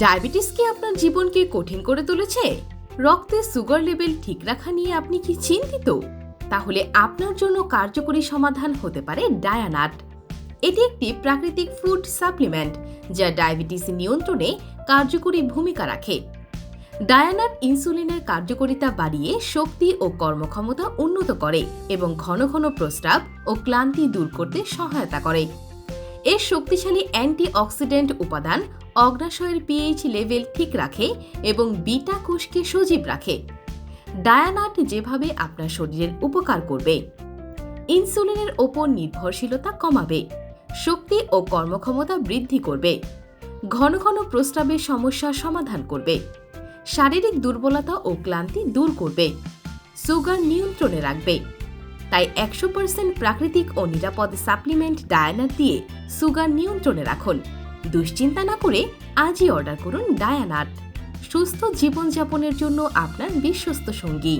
Diabetes কি আপনার জীবনকে কঠিন করে তুলেছে? রক্তে সুগার লেভেল ঠিক রাখা নিয়ে আপনি কি চিন্তিত? তাহলে আপনার জন্য কার্যকরী সমাধান হতে পারে ডায়ানাট। এটি একটি প্রাকৃতিক ফুড সাপ্লিমেন্ট যা ডায়াবেটিস নিয়ন্ত্রণে কার্যকরী ভূমিকা রাখে। ডায়ানাট ইনসুলিনের কার্যকারিতা বাড়িয়ে শক্তি ও কর্মক্ষমতা উন্নত করে এবং ঘন ঘন প্রস্রাব ও ক্লান্তি দূর করতে সহায়তা করে। এর শক্তিশালী অ্যান্টিঅক্সিডেন্ট উপাদান অগ্নাশয়ের পিএইচ লেভেল ঠিক রাখে এবং বিটা কোষকে সজীব রাখে। ডায়ানাট যেভাবে আপনার শরীরের উপকার করবে, ইনসুলিনের ওপর নির্ভরশীলতা কমাবে, শক্তি ও কর্মক্ষমতা বৃদ্ধি করবে, ঘন ঘন প্রস্রাবের সমস্যার সমাধান করবে, শারীরিক দুর্বলতা ও ক্লান্তি দূর করবে, সুগার নিয়ন্ত্রণে রাখবে তাই একশো পার্সেন্ট প্রাকৃতিক ও নিরাপদ সাপ্লিমেন্ট ডায়ানার দিয়ে সুগার নিয়ন্ত্রণে রাখুন। দুশ্চিন্তা না করে আজই অর্ডার করুন ডায়ানাট সুস্থ জীবনযাপনের জন্য আপনার বিশ্বস্ত সঙ্গী।